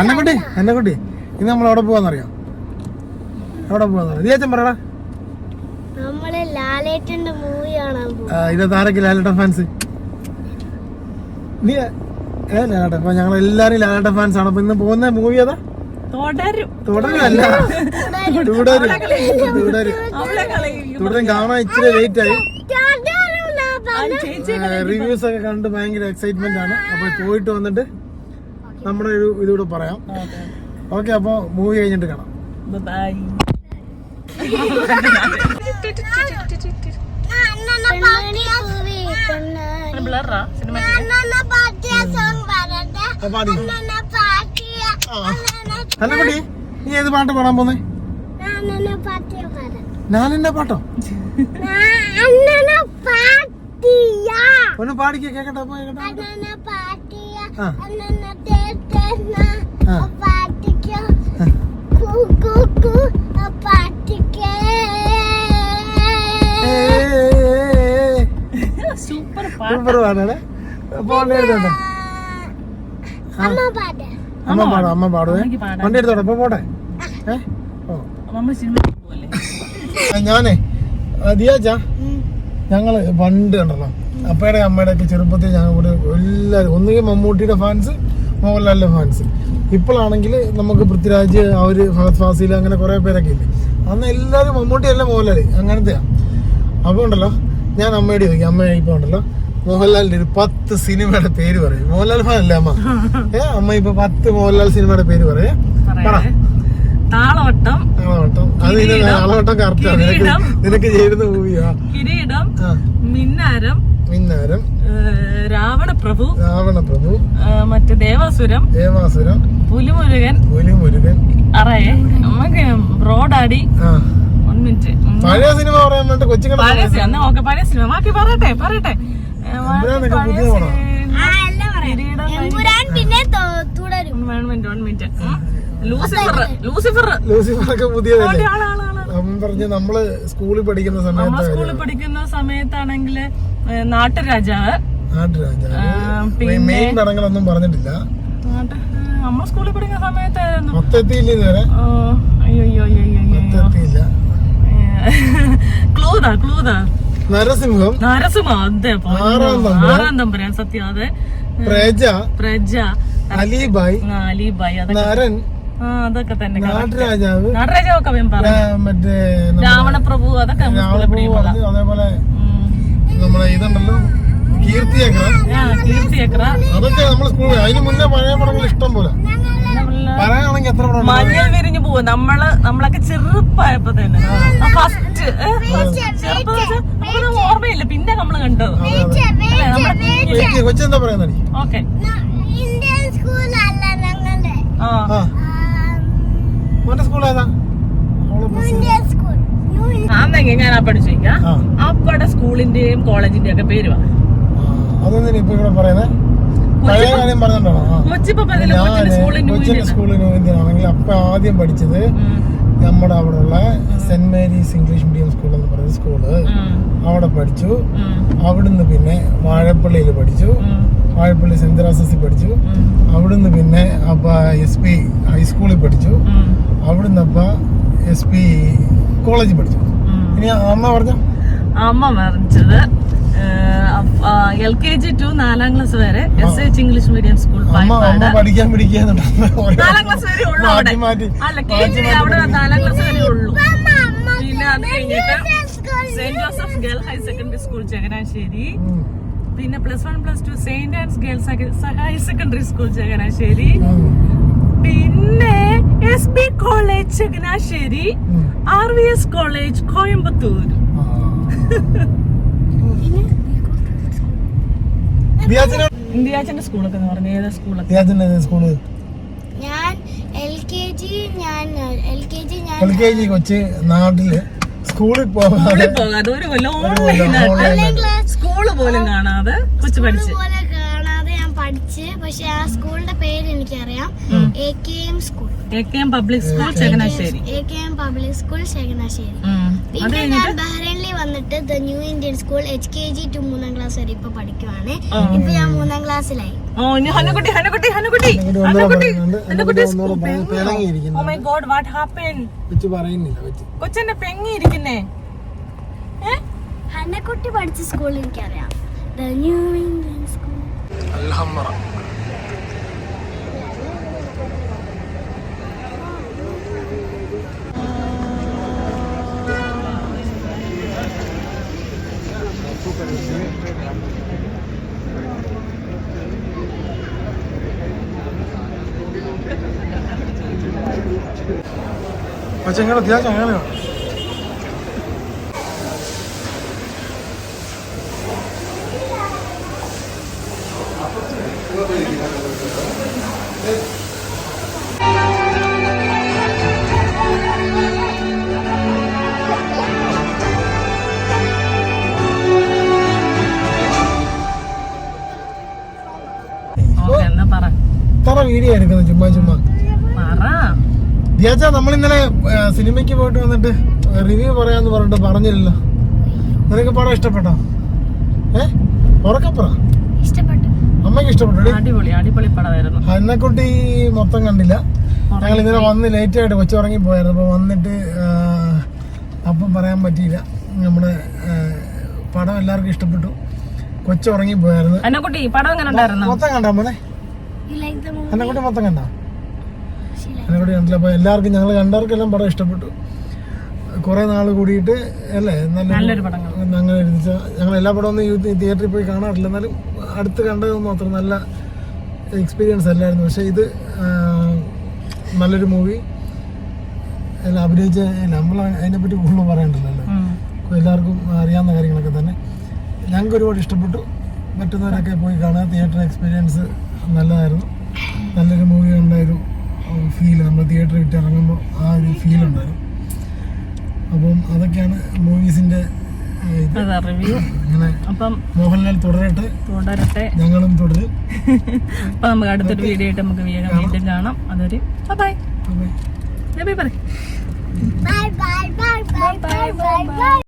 അന്നക്കുട്ടി അന്നക്കുട്ടി ഇന്ന് നമ്മൾ എവിടെ പോവാന്നറിയാം? എവിടെ പോവാന്നറിയാം? ദിയാച്ചൻ പറയടാ. നമ്മൾ ലാലേട്ടന്റെ മൂവി കാണാൻ പോകും ആ, ഇത് ലാലേട്ടൻ ഫാൻസ് നീ ഏ ലാലേട്ടൻ അപ്പൊ ഞങ്ങൾ എല്ലാരും ലാലേട്ടൻ ഫാൻസ് ആണ്. അപ്പൊ ഇന്ന് പോകുന്ന മൂവി ഏതാ? തുടരും. തുടരല്ല. തുടരും. കാണാൻ ഇച്ചിരി ലേറ്റ് ആയി. റിവ്യൂസ് ഒക്കെ കണ്ട് ഭയങ്കര എക്സൈറ്റ്മെന്റ് ആണ്. അപ്പൊ പോയിട്ട് വന്നിട്ട് നമ്മുടെ ഒരു ഇതൂടെ പറയാം. ഓക്കെ. അപ്പൊ മൂവി കഴിഞ്ഞിട്ട് കാണാം. ബൈ. പാടി. അന്നക്കുട്ടി നീ ഏത് പാട്ട് പാടാൻ പോന്നേ? നാലിന്റെ പാട്ടോ? ഒന്ന് പാടിക്കേ കേക്കട്ടെ അപ്പൊ കേട്ടോ. സൂപ്പർ പാടാണ് എടുത്തോട്ടെ. അമ്മ പാടും. അമ്മ പാടുവേ. വണ്ടി എടുത്തോടെ ഇപ്പൊ പോട്ടെ. ഏ? ഓ. ഞാനേ. ദിയാച്ച ഞങ്ങൾ പണ്ട് കണ്ടല്ലോ. അപ്പയുടെ അമ്മയുടെ ഒക്കെ ചെറുപ്പത്തിൽ ഞങ്ങൾ കൂടെ എല്ലാവരും ഒന്നുകിൽ മമ്മൂട്ടിയുടെ ഫാൻസ് മോഹൻലാലിന്റെ ഫാൻസ് ഇപ്പോഴാണെങ്കിൽ നമുക്ക് പൃഥ്വിരാജ് അവർ ഫഹദ് ഫാസിൽ അങ്ങനെ കുറേ പേരൊക്കെ ഇല്ലേ? അന്ന് എല്ലാവരും മമ്മൂട്ടി അല്ല മോഹൻലാൽ അങ്ങനത്തെയാണ് അപ്പോൾ ഉണ്ടല്ലോ ഞാൻ അമ്മയോട് ചോദിക്കും അമ്മ ഇപ്പോൾ ഉണ്ടല്ലോ? മോഹൻലാലിന്റെ ഒരു പത്ത് സിനിമയുടെ പേര് പറയും. മോഹൻലാൽ ഫാൻ അല്ലേ അമ്മ? ഏ അമ്മ ഇപ്പൊ പത്ത് മോഹൻലാൽ സിനിമയുടെ പേര് പറയേ. പറ. താളവട്ടം ഇതിന് ആളവട്ടം നിനക്ക് ചേരുന്ന മൂവിയാ കിരീടം മിന്നാരം മിന്നാരം. രാവണപ്രഭു രാവണപ്രഭു. രാവണ പ്രഭു ഏഹ്, മറ്റേ ദേവാസുരം ദേവാസുരം. പുലിമുരുകൻ പുലി മുരുകൻ അറേ നമുക്ക് റോഡാടി. മിനിറ്റ്. പഴയ സിനിമ പറയാൻ വേണ്ടി കൊച്ചിക്കട പഴയ സിനിമ ഓക്കെ പഴയ സിനിമ. ബാക്കി പറയട്ടെ പറയട്ടെ. പിന്നെ തുടരും. മിനിറ്റ് ഉം. Lucifer Lucifer. ഒക്കെ പുതിയതല്ലേ? പറഞ്ഞ് നമ്മൾ സ്കൂളിൽ പഠിക്കുന്ന സമയത്ത് സ്കൂളിൽ പഠിക്കുന്ന സമയത്താണെങ്കിൽ നാട്ടുരാജാവ്. നാട്ടുരാജാവ്. മെയിൻ പടങ്ങളൊന്നും പറഞ്ഞിട്ടില്ല. നമ്മൾ സ്കൂളിൽ പഠിക്കുന്ന സമയത്തായിരുന്നു. മൊത്തത്തിയില്ല ഇതുവരെ. അയ്യോ അയ്യോ അയ്യോ അയ്യോ അയ്യോ. മൊത്തത്തിയില്ല. ക്ലൂതാ ക്ലൂതാ. നരസിംഹം. നരസിംഹ അതെ. ആറാം തമ്പുരാൻ. സത്യം അതെ. പ്രജ. പ്രജ. അലിബായ്. അലിബായ് നരൻ. അതൊക്കെ തന്നെ. നാട്ടുരാജാവ്. നാട്ടുരാജാവൊക്കെ മറ്റേ രാവണപ്രഭു അതൊക്കെ അതേപോലെ നമ്മളെ ഇതുണ്ടല്ലോ കീർത്തിയൊക്കെ ആ കീർത്തി അതൊക്കെ നമ്മളെ സ്കൂളിൽ അതിന് മുന്നേ പഴയ പടങ്ങൾ ഇഷ്ടം പോലെ. പറയാണെങ്കിൽ എത്ര പടം? മഞ്ഞൾ വിരിഞ്ഞു പോവും. നമ്മൾ നമ്മളൊക്കെ ചെറുപ്പായപ്പോ തന്നെ. ഫസ്റ്റ് ചെറുപ്പം ഓർമ്മയില്ല. പിന്നെ നമ്മൾ കണ്ടത് അല്ലേ? നമ്മുടെ കൊച്ചി കൊച്ചെന്താ ഓക്കെ. ആ ആ മോന്റെ സ്കൂൾ ഏതാ അവളെ ബസ് ഇന്ത്യൻ സ്കൂൾ ന്യൂ പഠിച്ചേക്കാം അപ്പടെ സ്കൂളിന്റെയും കോളേജിന്റെയും ഒക്കെ പേര് അതൊന്നും ഇപ്പൊ ഇവിടെ പറയുന്നത് പഴയ കാര്യം പറഞ്ഞിട്ടാണോ ആ. കൊച്ചിപ്പോ പറഞ്ഞില്ല കൊച്ചിന്റെ സ്കൂളിൽ ആണെങ്കിൽ അപ്പൊ ആദ്യം പഠിച്ചത് നമ്മുടെ അവിടെ ഉള്ള saint Mary's English medium school എന്ന് പറയുന്ന സ്കൂൾ. അവിടെ പഠിച്ചു. അവിടുന്ന് പിന്നെ വാഴപ്പള്ളിയിൽ പഠിച്ചു. വാഴപ്പള്ളി സെന്റ് തെരേസസിൽ പഠിച്ചു. അവിടുന്ന് പിന്നെ അപ്പ എസ് പി ഹൈസ്കൂളിൽ പഠിച്ചു. അവിടുന്ന് അപ്പ എസ് പി കോളേജിൽ പഠിച്ചു. ഇനി അമ്മ പറഞ്ഞ? അമ്മ മറിച്ചത് എൽ കെ ജി ടു നാലാം ക്ലാസ് വരെ S H English medium school പഠിക്കാൻ നാലാം ക്ലാസ് വരെ ഉള്ളു അവിടെ. അല്ല കെ ജി അവിടെ നാലാം ക്ലാസ് വരെ ഉള്ളൂ. പിന്നെ അത് കഴിഞ്ഞിട്ട് saint Joseph girl higher secondary school Changanassery. പിന്നെ plus one plus two saint and girls higher secondary school Changanassery. പിന്നെ S B college Changanassery. R V S college Coimbatore. ആ. ദിയാച്ചനെ ഇന്ത്യാച്ചന്റെ സ്കൂളൊക്കെ എന്ന് പറഞ്ഞ ഏതാ സ്കൂളൊക്കെ ദിയാച്ചന്റെ ഏത് സ്കൂൾ? ഞാൻ എൽ കെ ജി ഞാൻ എൽ കെ ജി ഞാൻ എൽ കെ ജി കൊച്ച് നാട്ടിൽ സ്കൂളിൽ പോകാതെ ഒരു കൊല്ലം ഓൺലൈൻ ഓൺലൈൻ ക്ലാസ് സ്കൂൾ പോലും കാണാതെ കൊച്ചു പഠിച്ച്. പഠിച്ച് പക്ഷെ ആ സ്കൂളിന്റെ പേര് എനിക്കറിയാം. A K M school A K M public school Changanassery A K M public school Changanassery. പിന്നെ ഞാൻ ബഹ്റൈനിൽ വന്നിട്ട് the new Indian school H K G to മൂന്നാം ക്ലാസ് വരെ ഇപ്പൊ പഠിക്കുവാണ്. ഇപ്പൊ ഞാൻ മൂന്നാം ക്ലാസ്സിലായി ഓ ഹനക്കുട്ടി ഹനക്കുട്ടി ഹനുക്കുട്ടി ഹനുക്കുട്ടി ഹനുക്കുട്ടി പിണങ്ങിയിരിക്കുന്നു. Oh my god what happen കൊച്ചെന്നെ പെങ്ങിയിരിക്കുന്നേ. ഏ? ഹന്നക്കുട്ടി പഠിച്ച സ്കൂളിൽ എനിക്കറിയാം. ദ ന്യൂ ഇന്ത്യൻ സ്കൂൾ അൽഹമ്മറ പക്ഷെ എങ്ങനെ അത്യാവശ്യം അങ്ങനെയാണ്? എടുക്കുന്നത് ചുമ്മാ ചുമ്മാ. ദിയാച്ച നമ്മൾ ഇന്നലെ സിനിമയ്ക്ക് പോയിട്ട് വന്നിട്ട് റിവ്യൂ പറയാന്ന് പറഞ്ഞിട്ട് പറഞ്ഞില്ലല്ലോ. നിനക്ക് പടം ഇഷ്ടപ്പെട്ടോ? ഏ? ഉറക്കപ്പുറ ഇഷ്ടപ്പെട്ടു. അമ്മയ്ക്ക് ഇഷ്ടപ്പെട്ടു അടിപൊളി അടിപൊളി പടമായിരുന്നു. അന്നക്കുട്ടി മൊത്തം കണ്ടില്ല. ഞങ്ങൾ ഇന്നലെ വന്ന് ലേറ്റ് ആയിട്ട് കൊച്ചു ഉറങ്ങി പോയായിരുന്നു. അപ്പൊ വന്നിട്ട് അപ്പം പറയാൻ പറ്റിയില്ല. നമ്മുടെ പടം എല്ലാവർക്കും ഇഷ്ടപ്പെട്ടു. കൊച്ചു ഉറങ്ങി പോയായിരുന്നു. ഹനുക്കുട്ടി പടം എങ്ങനെ ഉണ്ടായിരുന്നു? മൊത്തം കണ്ടാ മോനെ? യു കൂടെ മൊത്തം കണ്ടാ? അന്നക്കുട്ടി കണ്ടില്ല അപ്പൊ എല്ലാവർക്കും ഞങ്ങൾ കണ്ടവർക്കെല്ലാം പടം ഇഷ്ടപ്പെട്ടു. കുറെ നാൾ കൂടിയിട്ട് അല്ലേ? നല്ല നല്ലൊരു ഞങ്ങൾ എഴുതിച്ച ഞങ്ങൾ എല്ലാ പടവും ഒന്നും തിയേറ്ററിൽ പോയി കാണാറില്ല. എന്നാലും അടുത്ത് കണ്ടതൊന്നും അത്ര നല്ല എക്സ്പീരിയൻസ് അല്ലായിരുന്നു. പക്ഷെ ഇത് നല്ലൊരു മൂവി എല്ലാം അഭിനയിച്ച നമ്മൾ അതിനെപ്പറ്റി കൂടുതൽ പറയണ്ടല്ലോ എല്ലാവർക്കും അറിയാവുന്ന കാര്യങ്ങളൊക്കെ തന്നെ. ഞങ്ങൾക്ക് ഒരുപാട് ഇഷ്ടപ്പെട്ടു. പറ്റുന്നവരൊക്കെ പോയി കാണുക. തിയേറ്റർ എക്സ്പീരിയൻസ് നല്ലതായിരുന്നു. നല്ലൊരു മൂവി ഉണ്ടായൊരു ഫീൽ നമ്മൾ തിയേറ്ററിൽ വിട്ട് ഇറങ്ങുമ്പോൾ ആ ഒരു ഫീൽ ഉണ്ടായിരുന്നു. അപ്പം അതൊക്കെയാണ് മൂവീസിന്റെ അപ്പം മോഹൻലാൽ തുടരട്ടെ. തുടരട്ടെ. ഞങ്ങളും തുടരും. അപ്പൊ നമുക്ക് അടുത്തൊരു വീഡിയോ ആയിട്ട് നമുക്ക് വേഗം വീണ്ടും കാണാം. അതൊരു bye bye bye bye bye bye bye bye